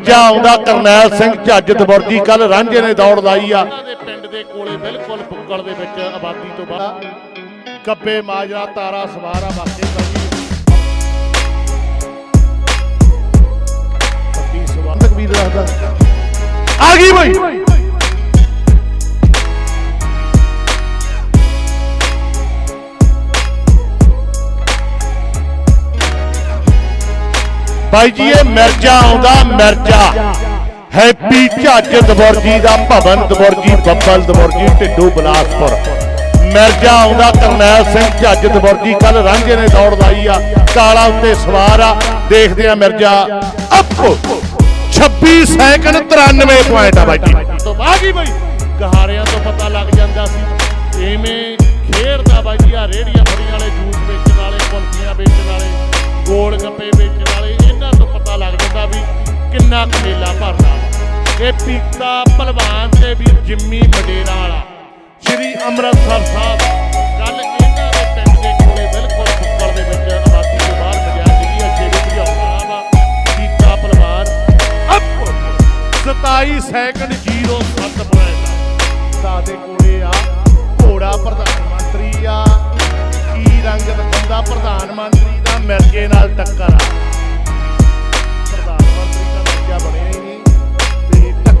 ਜਾ ਆਉਂਦਾ ਕਰਨੈਲ ਸਿੰਘ ਝੱਜ ਦਬੁਰਜੀ ਕੱਲ ਰਾਂਝੇ ਨੇ ਦੌੜ ਲਾਈ ਆ। ਪਿੰਡ ਦੇ ਕੋਲੇ ਬਿਲਕੁਲ ਬੁੱਕਲ ਦੇ ਵਿੱਚ ਆਬਾਦੀ ਤੋਂ ਬਾਹਰ ਗੱਬੇ ਮਾਜਰਾ ਤਾਰਾ ਸਵਾਰਾ ਤਕਬੀਰ ਰੱਖਦਾ ਆ ਗਈ ਬਈ। ਬਾਈ ਜੀ, ਇਹ ਮਿਰਜ਼ਾ ਆਉਂਦਾ, ਮਿਰਜ਼ਾ। ਹੈਪੀ ਝੱਜ ਦਬੁਰਜੀ ਦਾ ਭਵਨ ਦਬੁਰਜੀ ਬੱਬਲ ਦਬੁਰਜੀ ਢਿੱਡੂ ਬਲਾਸਪੁਰ। ਮਿਰਜ਼ਾ ਆਉਂਦਾ ਕਰਨੈਲ ਸਿੰਘ ਝੱਜ ਦਬੁਰਜੀ ਕੱਲ ਰਾਂਝੇ ਨੇ ਦੌੜ ਲਾਈ ਆ ਕਾਲਾ ਉੱਤੇ ਸਵਾਰ ਆ। ਦੇਖਦੇ ਆ ਮਿਰਜ਼ਾ, ਅਪ! 26 ਸੈਕਿੰਡ 93 ਪੁਆਇੰਟ ਆ ਬਾਈ ਜੀ। ਤੋਂ ਬਾਅਦ ਹੀ ਬਈ, ਗਹਾਰਿਆਂ ਤੋਂ ਪਤਾ ਲੱਗ ਜਾਂਦਾ ਸੀ, ਐਵੇਂ ਖੇਡਦਾ ਬਾਜੀ ਆ, ਰੇੜੀਆਂ ਫੜੀਆਂ ਵਾਲੇ, ਜੂਸ ਵੇਚਣ ਵਾਲੇ, ਕੁਲਫੀਆਂ ਵੇਚਣ ਵਾਲੇ, ਗੋਲ ਗੱਪੇ ਵੇਚਣ ਕਿੰਨਾ ਕਮੇਲਾ ਭਰਦਾ ਇਹ ਪੀਤਾ ਭਲਵਾਨ ਤੇ ਵੀ ਜਿੰਮੀ ਮਡੇਰਾ ਵਾਲਾ। ਸ਼੍ਰੀ ਅੰਮ੍ਰਿਤਸਰ ਸਾਹਿਬ ਕੱਲ ਇਹਨਾਂ ਦੇ ਪਿੰਡ ਦੇ ਕੋਲੇ ਬਿਲਕੁਲ ਫੁੱਕਲ ਦੇ ਵਿੱਚ ਆਬਾਦੀ ਤੋਂ ਬਾਹਰ ਮਜਾ ਜਿਹੜੀ ਅੱਗੇ ਵੀ ਭਜਾਉਂਦਾ ਵਾ। ਪੀਤਾ ਭਲਵਾਨ ਅਪ! 27 ਸੈਕਿੰਡ 07 ਪੁਆਇੰਟ ਦਾ ਦੇ ਕੋਲੇ ਆ, ਘੋੜਾ ਪ੍ਰਧਾਨ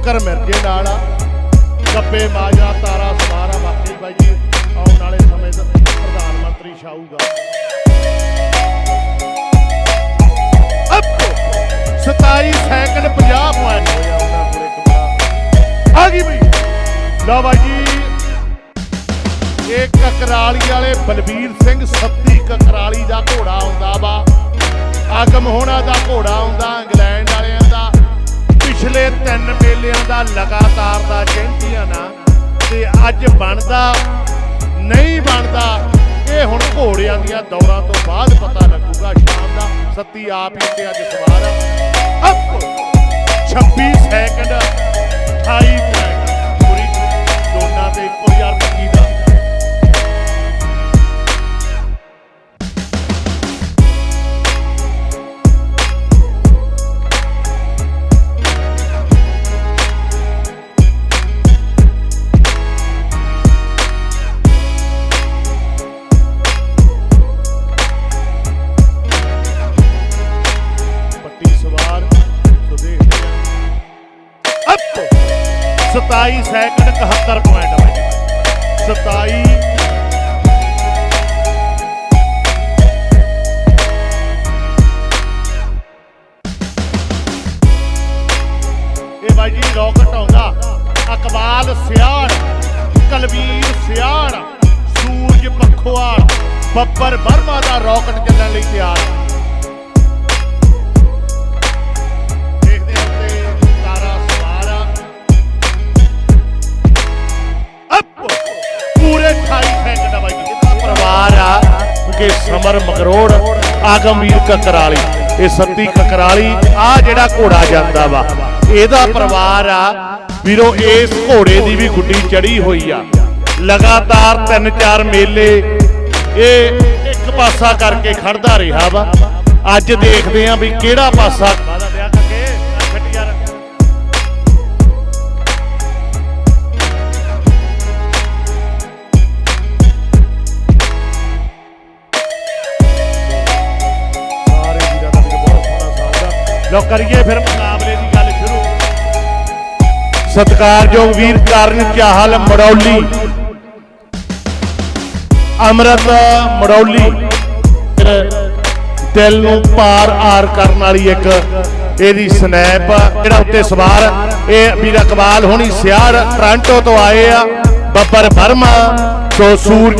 ਟੱਕਰ ਮਿਰਜੇ ਨਾਲ। ਆ ਗੱਬੇ ਮਾਜਰਾ, ਤਾਰਾ, ਸਵਾਰ, ਬਾਕੀ ਬਾਈ ਜੀ, ਆਉਣ ਵਾਲੇ ਸਮੇਂ ਦਾ ਪ੍ਰਧਾਨ ਮੰਤਰੀ ਛਾਊਗਾ। ਬਲਬੀਰ ਸਿੰਘ ਸੱਤੀ ਕਕਰਾਲੀ ਦਾ ਘੋੜਾ ਆਉਂਦਾ ਵਾ। ਆਗਮ ਹੋਣਾ ਦਾ ਘੋੜਾ ਆਉਂਦਾ, ਇੰਗਲੈਂਡ ਵਾਲਿਆਂ ਦਾ। ਪਿਛਲੇ 3 ਰਿਹਾ ਲਗਾਤਾਰ ਦਾ ਚੈਂਪੀਅਨ ਆ ਤੇ ਅੱਜ ਬਣਦਾ, ਨਹੀਂ ਬਣਦਾ, ਇਹ ਹੁਣ ਘੋੜਿਆਂ ਦੀਆਂ ਦੌੜਾਂ ਤੋਂ ਬਾਅਦ ਪਤਾ ਲੱਗੂਗਾ ਸ਼ਾਮ ਦਾ, ਸੱਤੀ ਆਪ ਹੀ ਤੇ ਅੱਜ ਸਵਾਰ ਅਪ 26 ਸੈਕਿੰਡ 28 ਸੈਕਿੰਡ 7 27 ਸੈਕਿੰਡ 71 ਪੁਆਇੰਟ ਬਾਈ। 27 ਇਹ ਬਾਈ ਜੀ ਰੌਕਟ ਆਉਂਦਾ। ਅਕਬਾਲ ਸਿਆੜ ਕਲਵੀਰ ਸਿਆੜ ਸੂਰਜ ਪਖਵਾੜ ਬੱਬਰ ਵਰਮਾ ਦਾ ਰੌਕਟ ਚੱਲਣ ਲਈ ਤਿਆਰ। ਕਿ ਸਮਰ ਮਗਰੋੜ ਆਗਮਵੀਰ ਕਕਰਾਲੀ। ਇਹ ਸੱਤੀ ਕਕਰਾਲੀ ਆ ਜਿਹੜਾ ਘੋੜਾ ਜਾਂਦਾ ਵਾ, ਇਹਦਾ ਪਰਿਵਾਰ ਆ। ਵੀਰੋ, ਇਸ ਘੋੜੇ ਦੀ ਵੀ ਗੁੱਡੀ ਚੜੀ ਹੋਈ ਆ। ਲਗਾਤਾਰ ਤਿੰਨ ਚਾਰ ਮੇਲੇ ਇਹ ਇੱਕ ਪਾਸਾ ਕਰਕੇ ਖੜਦਾ ਰਿਹਾ ਵਾ। ਅੱਜ ਦੇਖਦੇ ਆ ਵੀ ਕਿਹੜਾ ਪਾਸਾ ਲੋ ਕਰੀਏ ਫਿਰ ਮੁਕਾਬਲੇ ਦੀ ਗੱਲ ਸ਼ੁਰੂ। ਸਤਿਕਾਰਯੋਗ ਵੀਰ ਕਰਨ ਚਾਹਲ ਮੜੌਲੀ। ਅਮਰਤ ਮੜੌਲੀ। ਦਿਲ ਨੂੰ ਪਾਰ ਆਰ ਕਰਨ ਵਾਲੀ ਇੱਕ ਇਹਦੀ ਸਨੈਪ, ਜਿਹੜਾ ਉੱਤੇ ਸਵਾਰ, ਇਹ ਵੀਰ ਇਕਬਾਲ ਹੋਣੀ ਸਿਆੜ, ਟ੍ਰਾਂਟੋ ਤੋਂ ਆਏ ਆ, ਬੱਬਰ ਵਰਮਾ ਸੋ ਸੂਰਜ